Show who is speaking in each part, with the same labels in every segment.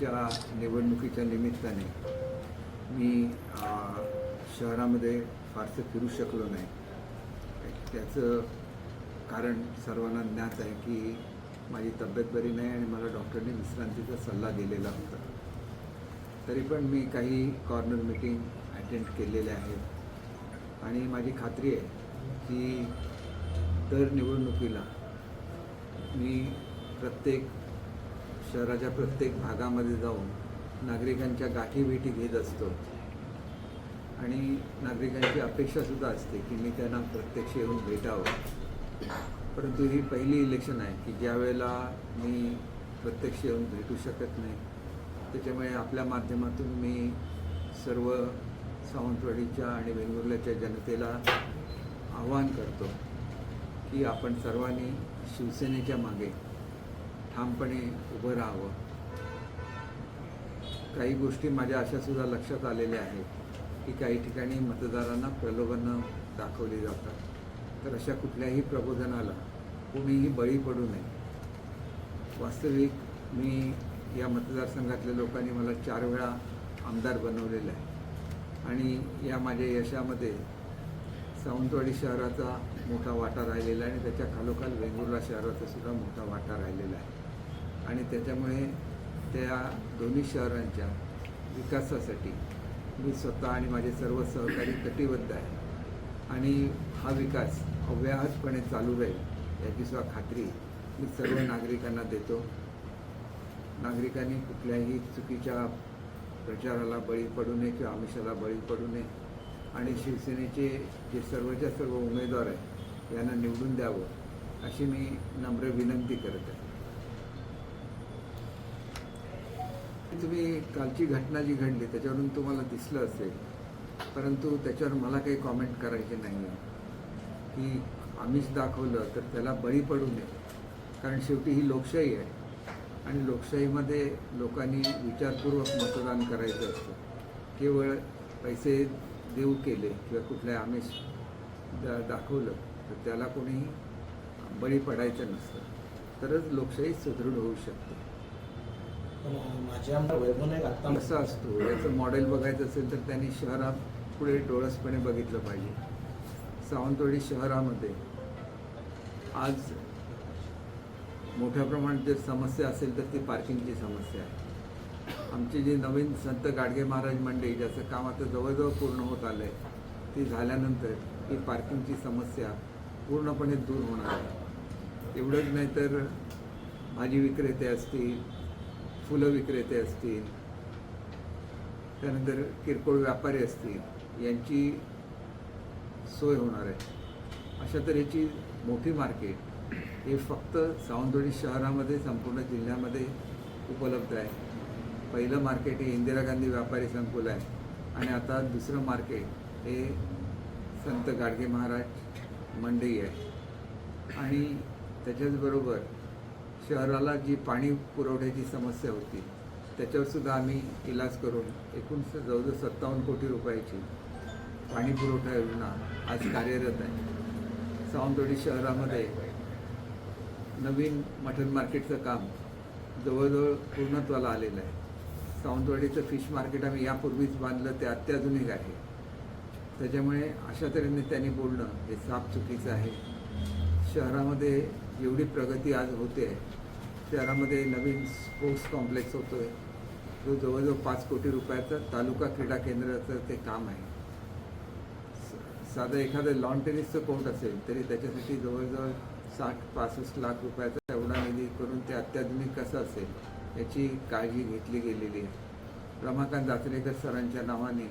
Speaker 1: विधानसभेच्या निवडणुकीच्या निमित्ताने मी शहरामध्ये फारसं फिरू शकलो नाही. त्याचं कारण सर्वांना ज्ञात आहे की माझी तब्येत बरी नाही आणि मला डॉक्टरने विश्रांतीचा सल्ला दिलेला होता. तरी पण मी काही कॉर्नर मीटिंग अटेंड केलेल्या आहेत. आणि माझी खात्री आहे की दर निवडणुकीला मी प्रत्येक शहराच्या प्रत्येक भागामध्ये जाऊन नागरिकांच्या गाठीभेटी घेत असतो. आणि नागरिकांची अपेक्षासुद्धा असते की मी त्यांना प्रत्यक्ष येऊन भेटावं. परंतु ही पहिली इलेक्शन आहे की ज्या वेळेला मी प्रत्यक्ष येऊन भेटू शकत नाही त्याच्यामुळे आपल्या माध्यमातून मी सर्व सावंतवाडीच्या आणि वेंगुर्ल्याच्या जनतेला आवाहन करतो की आपण सर्वांनी शिवसेनेच्या मागे ठामपणे उभं राहावं. काही गोष्टी माझ्या अशासुद्धा लक्षात आलेल्या आहेत की काही ठिकाणी मतदारांना प्रलोभनं दाखवली जातात. तर अशा कुठल्याही प्रबोधनाला कोणीही बळी पडू नये. वास्तविक मी या मतदारसंघातल्या लोकांनी मला चार वेळा आमदार बनवलेलं आहे. आणि या माझ्या यशामध्ये सावंतवाडी शहराचा मोठा वाटा राहिलेला आहे आणि त्याच्या खालोखाल वेंगुर्ला शहराचा सुद्धा मोठा वाटा राहिलेला आहे. आणि त्याच्यामुळे त्या दोन्ही शहरांच्या विकासासाठी मी स्वतः आणि माझे सर्व सहकारी कटिबद्ध आहे. आणि हा विकास अव्याहतपणे चालू राहील याची सुद्धा खात्री मी सर्व नागरिकांना देतो. नागरिकांनी कुठल्याही चुकीच्या प्रचाराला बळी पडू नये किंवा आमिषाला बळी पडू नये. आणि शिवसेनेचे जे सर्वच्या सर्व उमेदवार आहेत यांना निवडून द्यावं अशी मी नम्र विनंती करत आहे. तुम्ही कालची घटना जी घडली त्याच्यावरून तुम्हाला दिसलं असेल परंतु त्याच्यावर मला काही कॉमेंट करायचे नाही आहे की आमिष दाखवलं तर त्याला बळी पडू नये कारण शेवटी ही लोकशाही आहे. आणि लोकशाहीमध्ये लोकांनी विचारपूर्वक मतदान करायचं असतं. केवळ पैसे देऊ केले किंवा कुठल्या आमिष दा दाखवलं तर त्याला कोणी बळी पडायचं नसतं. तरच लोकशाही सुदृढ होऊ शकते. कसा असतो? याचं मॉडेल बघायचं असेल तर त्यांनी शहरात पुढे डोळसपणे बघितलं पाहिजे. सावंतवाडी शहरामध्ये आज मोठ्या प्रमाणात जर समस्या असेल तर ती पार्किंगची समस्या आहे. आमची जी नवीन संत गाडगे महाराज मंडई ज्याचं काम आता जवळजवळ पूर्ण होत आलं आहे ती झाल्यानंतर ही पार्किंगची समस्या पूर्णपणे दूर होणार आहे. एवढंच नाही तर भाजी विक्रेते असतील फुलं विक्रेते असतील त्यानंतर किरकोळ व्यापारी असतील यांची सोय होणार आहे. अशा तऱ्हेची मोठी मार्केट हे फक्त सावंतवाडी शहरामध्ये संपूर्ण जिल्ह्यामध्ये उपलब्ध आहे. पहिलं मार्केट हे इंदिरा गांधी व्यापारी संकुल आहे. आणि आता दुसरं मार्केट हे संत गाडगे महाराज मंडई आहे. आणि त्याच्याचबरोबर शहराला जी पाणी पुरवठ्याची समस्या होती त्याच्यावरसुद्धा आम्ही इलाज करून एकूण जवळजवळ सत्तावन्न कोटी रुपयाची पाणी पुरवठा योजना आज कार्यरत आहे. सावंतवाडी शहरामध्ये नवीन मटन मार्केटचं काम जवळजवळ पूर्णत्वाला आलेलं आहे. सावंतवाडीचं फिश मार्केट आम्ही यापूर्वीच बांधलं ते अत्याधुनिक आहे. त्याच्यामुळे अशा तऱ्हेने त्यांनी बोलणं हे साफ चुकीचं आहे. शहरामध्ये एवढी प्रगती आज होते. शहरामध्ये नवीन स्पोर्ट्स कॉम्प्लेक्स होतो आहे जो जवळजवळ पाच कोटी रुपयाचा तालुका क्रीडा केंद्राचं ते काम आहे. स- साधं एखादं लॉन टेनिसचं कोर्ट असेल तरी त्याच्यासाठी जवळजवळ साठ पासष्ट लाख रुपयाचा एवढा निधी करून ते अत्याधुनिक कसं असेल याची काळजी घेतली गेलेली आहे. रमाकांत जाचरेकर सरांच्या नावाने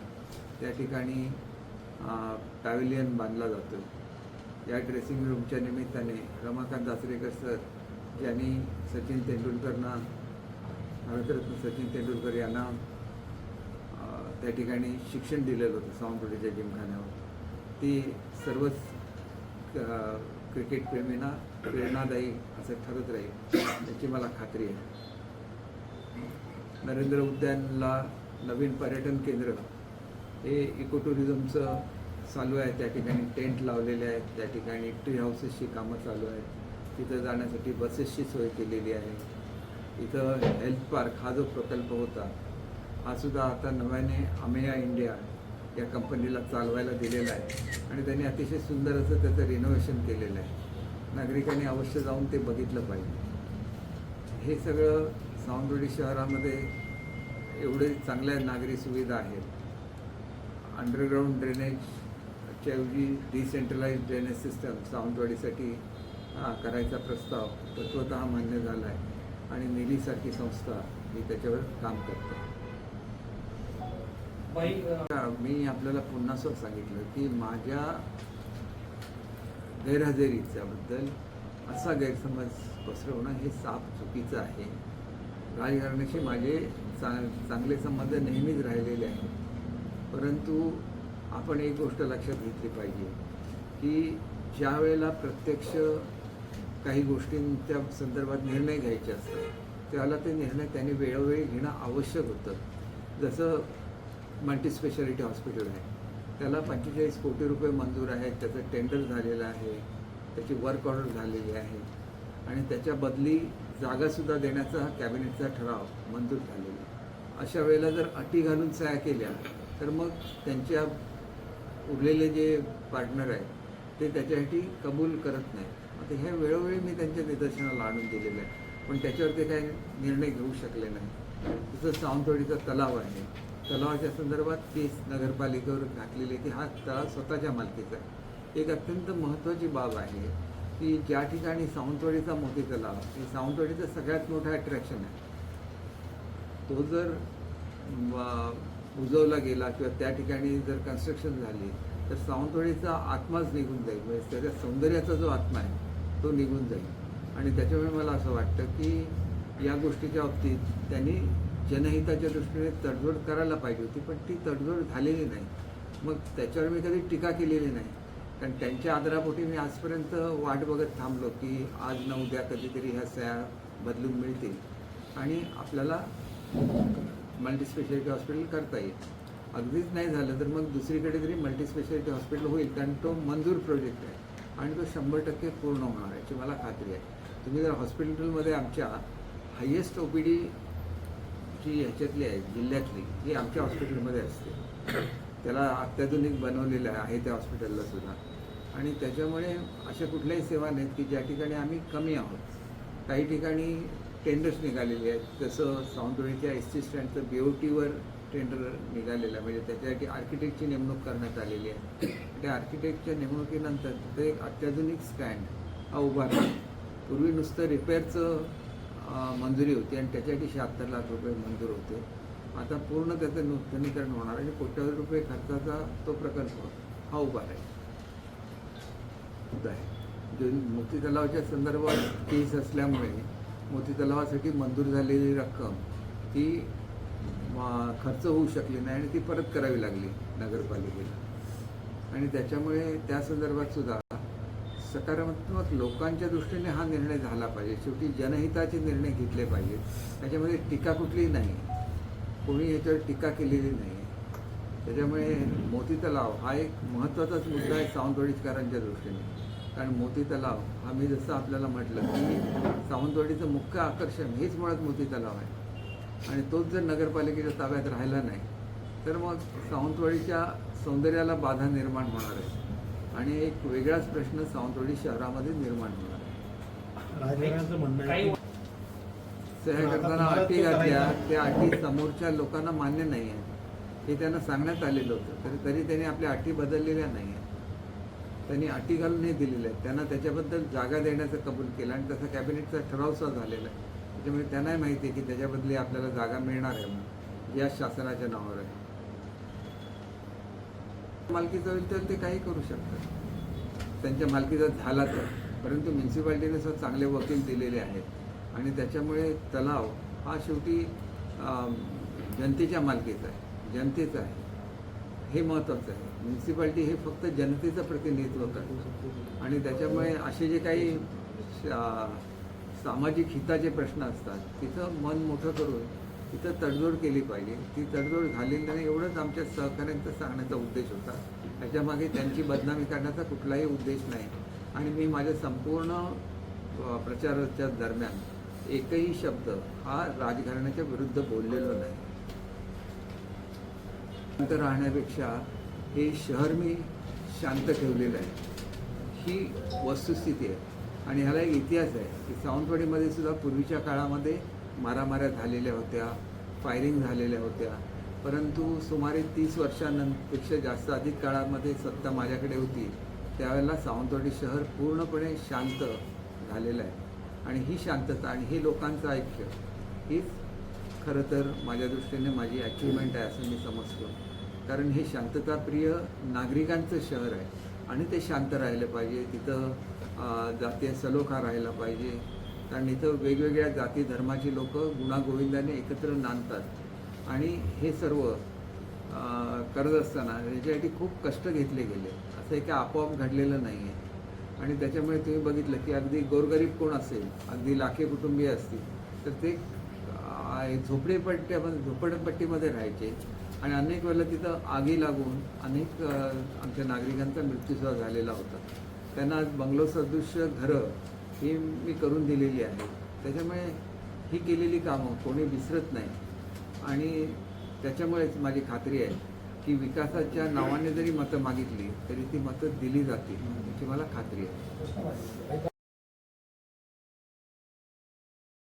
Speaker 1: त्या ठिकाणी पॅव्हिलियन बांधला जातो. या ड्रेसिंग रूमच्या निमित्ताने रमाकांत दासरेकर सर ज्यांनी सचिन तेंडुलकरना भारतरत्न सचिन तेंडुलकर यांना त्या ठिकाणी शिक्षण दिलेलं होतं सावंतवाडीच्या जिमखान्यावर. ती सर्वच क्रिकेटप्रेमींना प्रेरणादायी असं ठरत राहील याची मला खात्री आहे. नरेंद्र उद्यानला नवीन पर्यटन केंद्र हे इको टुरिझमचं चालू आहे त्या ठिकाणी टेंट लावलेले आहेत त्या ठिकाणी ट्री हाऊसेसची कामं चालू आहेत. तिथं जाण्यासाठी बसेसची सोय केलेली आहे. इथं हेल्थ पार्क हा जो प्रकल्प होता हा सुद्धा आता नव्याने अमेया इंडिया या कंपनीला चालवायला दिलेला आहे. आणि त्यांनी अतिशय सुंदर असं त्याचं रिनोव्हेशन केलेलं आहे. नागरिकांनी अवश्य जाऊन ते बघितलं पाहिजे. हे सगळं सावंतवाडी शहरामध्ये एवढे चांगल्या नागरी सुविधा आहेत. अंडरग्राऊंड ड्रेनेजच्या ऐवजी डिसेंट्रलाइज ड्रेनेज सिस्टम सावंतवाडीसाठी करायचा प्रस्ताव तत्वतः मान्य झाला आहे आणि निलीसारखी संस्था ही त्याच्यावर काम करते. मी आपल्याला पुन्हा असं सांगितलं की माझ्या गैरहजेरीच्याबद्दल असा गैरसमज पसरवणं हे साफ चुकीचं आहे. राजकारणाशी माझे चा चांगले संबंध नेहमीच राहिलेले आहेत. परंतु आपण एक गोष्ट लक्षात घेतली पाहिजे की ज्या वेळेला प्रत्यक्ष काही गोष्टींच्या संदर्भात निर्णय घ्यायचे असतात त्याला ते निर्णय त्यांनी वेळोवेळी घेणं आवश्यक होतं. जसं मल्टीस्पेशालिटी हॉस्पिटल आहे त्याला पंचेचाळीस कोटी रुपये मंजूर आहेत त्याचं टेंडर झालेलं आहे त्याची वर्क ऑर्डर झालेली आहे आणि त्याच्या बदली जागासुद्धा देण्याचा कॅबिनेटचा ठराव मंजूर झालेला आहे. अशा वेळेला जर अटी घालून सह्या केल्या तर मग त्यांच्या उरलेले जे पार्टनर आहेत ते त्याच्यासाठी कबूल करत नाही आता ह्या वेळोवेळी मी त्यांच्या निदर्शनाला आणून दिलेलं आहे. पण त्याच्यावर ते काही निर्णय घेऊ शकले नाही जसं सावंतवाडीचा तलाव आहे. तलावाच्या संदर्भात केस नगरपालिकेवर घातलेली की हा तलाव स्वतःच्या मालकीचा आहे. एक अत्यंत महत्त्वाची बाब आहे की ज्या ठिकाणी सावंतवाडीचा मोती तलाव हे सावंतवाडीचं सगळ्यात मोठं अट्रॅक्शन आहे. तो जर उजवला बुजवला गेला किंवा त्या ठिकाणी जर कन्स्ट्रक्शन झाली तर सावंतवाडीचा आत्माच निघून जाईल. म्हणजे त्याच्या सौंदर्याचा जो आत्मा आहे तो निघून जाईल. आणि त्याच्यामुळे मला असं वाटतं की या गोष्टीच्या बाबतीत त्यांनी जनहिताच्या दृष्टीने तडजोड करायला पाहिजे होती पण ती तडजोड झालेली नाही. मग त्याच्यावर मी कधी टीका केलेली नाही. कारण त्यांच्या आदरापोटी मी आजपर्यंत वाट बघत थांबलो की आज न उद्या कधीतरी ह्या सया बदलून मिळतील. आणि आपल्याला मल्टीस्पेशालिटी हॉस्पिटल करता येईल. अगदीच नाही झालं तर मग दुसरीकडे तरी मल्टीस्पेशालिटी हॉस्पिटल होईल कारण तो मंजूर प्रोजेक्ट आहे आणि तो शंभर टक्के पूर्ण होणार आहे याची मला खात्री आहे. तुम्ही जर हॉस्पिटलमध्ये आमच्या हायेस्ट ओ पी डी जी ह्याच्यातली आहे जिल्ह्यातली ती आमच्या हॉस्पिटलमध्ये असते. त्याला अत्याधुनिक बनवलेलं आहे त्या हॉस्पिटलला सुद्धा. आणि त्याच्यामुळे अशा कुठल्याही सेवा नाहीत की ज्या ठिकाणी आम्ही कमी आहोत. काही ठिकाणी टेंडर्स निघालेले आहेत. जसं सावंतवाडीच्या एस टी स्टँडचं बी ओ टीवर टेंडर निघालेलं म्हणजे त्याच्यासाठी आर्किटेक्टची नेमणूक करण्यात आलेली आहे. त्या आर्किटेक्टच्या नेमणुकीनंतर तिथे एक अत्याधुनिक स्टँड हा उभारला पूर्वी नुसतं रिपेअरचं मंजुरी होती आणि त्याच्यासाठी शहात्तर लाख रुपये मंजूर होते. आता पूर्ण त्याचं नूतनीकरण होणार आणि कोट्यावधी रुपये खर्चाचा तो प्रकल्प हा उभा आहे आहे. जो तलावाच्या संदर्भात केस असल्यामुळे मोती तलावासाठी मंजूर झालेली रक्कम ती खर्च होऊ शकली नाही आणि ती परत करावी लागली नगरपालिकेला. आणि त्याच्यामुळे त्या संदर्भात सुद्धा सकारात्मक लोकांच्या दृष्टीने हा निर्णय झाला पाहिजे. शेवटी जनहिताचे निर्णय घेतले पाहिजेत त्याच्यामध्ये टीका कुठलीही नाही. कोणी याच्यावर टीका केलेली नाही. त्याच्यामुळे मोती तलाव हा एक महत्त्वाचाच मुद्दा आहे सावंतवाडीकरांच्या दृष्टीने. कारण मोती तलाव हा मी जसं आपल्याला म्हटलं की सावंतवाडीचं मुख्य आकर्षण हेच मुळात मोती तलाव आहे. आणि तोच जर नगरपालिकेच्या ताब्यात राहिला नाही तर मग सावंतवाडीच्या सौंदर्याला बाधा निर्माण होणार आहे. आणि एक वेगळाच प्रश्न सावंतवाडी शहरामध्ये निर्माण होणार आहे. सह्या करताना अटी घातल्या. त्या अटी समोरच्या लोकांना मान्य नाही आहे हे त्यांना सांगण्यात आलेलं होतं तरी तरी त्यांनी आपल्या अटी बदललेल्या नाही आहेत त्यांनी अटी घालून हे दिलेल्या आहेत. त्यांना त्याच्याबद्दल जागा देण्याचं कबूल केलं आणि तसा कॅबिनेटचा ठरावसा झालेला आहे. त्याच्यामुळे त्यांनाही माहिती आहे की त्याच्याबद्दली आपल्याला जागा मिळणार आहे म्हणून या शासनाच्या नावावर आहे. मालकीचं होईल तर ते काही करू शकतात. त्यांच्या मालकीचा झाला तर. परंतु म्युन्सिपाल्टीने सुद्धा चांगले वकील दिलेले आहेत. आणि त्याच्यामुळे तलाव हा शेवटी जनतेच्या मालकीचा आहे. जनतेचा आहे. हे महत्त्वाचं आहे. म्युन्सिपाल्टी हे फक्त जनतेचं प्रतिनिधित्व करतं. आणि त्याच्यामुळे असे जे काही सामाजिक हिताचे प्रश्न असतात तिथं मन मोठं करून तिथं तडजोड केली पाहिजे. ती तडजोड झालेली नाही एवढंच आमच्या सहकाऱ्यांचं सांगण्याचा उद्देश होता. त्याच्यामागे त्यांची बदनामी करण्याचा कुठलाही उद्देश नाही. आणि मी माझ्या संपूर्ण प्रचाराच्या दरम्यान एकही शब्द हा राजकारणाच्या विरुद्ध बोललेलो नाही. शांत राहण्यापेक्षा हे शहर मी शांत ठेवलेलं आहे. ही वस्तुस्थिती आहे. आणि ह्याला एक इतिहास आहे की सावंतवाडीमध्ये सुद्धा पूर्वीच्या काळामध्ये मारामाऱ्या झालेल्या होत्या फायरिंग झालेल्या होत्या. परंतु सुमारे तीस वर्षांपेक्षा जास्त अधिक काळामध्ये सत्ता माझ्याकडे होती. त्यावेळेला सावंतवाडी शहर पूर्णपणे शांत झालेलं आहे. आणि ही शांतता आणि हे लोकांचं ऐक्य हीच खरं तर माझ्या दृष्टीने माझी अचिव्हमेंट आहे असं मी समजतो. कारण हे शांतताप्रिय नागरिकांचं शहर आहे आणि ते शांत राहिलं पाहिजे. तिथं जातीय सलोखा राहिला पाहिजे. कारण इथं वेगवेगळ्या जाती धर्माची लोक गुणागोविंदाने एकत्र नांदतात. आणि हे सर्व करत असताना याच्यासाठी खूप कष्ट घेतले गेले. असं एक आपोआप घडलेलं नाही आहे आणि त्याच्यामुळे तुम्ही बघितलं की अगदी गोरगरीब कोण असेल अगदी लाखे कुटुंबीय असतील तर ते अं, झोपडीपट्ट्यामध्ये झोपडपट्टीमध्ये राहायचे. आणि अनेक वेळेला तिथं आगी लागून अनेक आमच्या नागरिकांचा मृत्यूसुद्धा झालेला होता. त्यांना आज बंगलो सदृश घरं ही मी करून दिलेली आहे त्याच्यामुळे ही केलेली कामं कोणी विसरत नाही. आणि त्याच्यामुळेच माझी खात्री आहे की विकासाच्या नावाने जरी मतं मागितली तरी ती मतं दिली जातील याची मला खात्री आहे.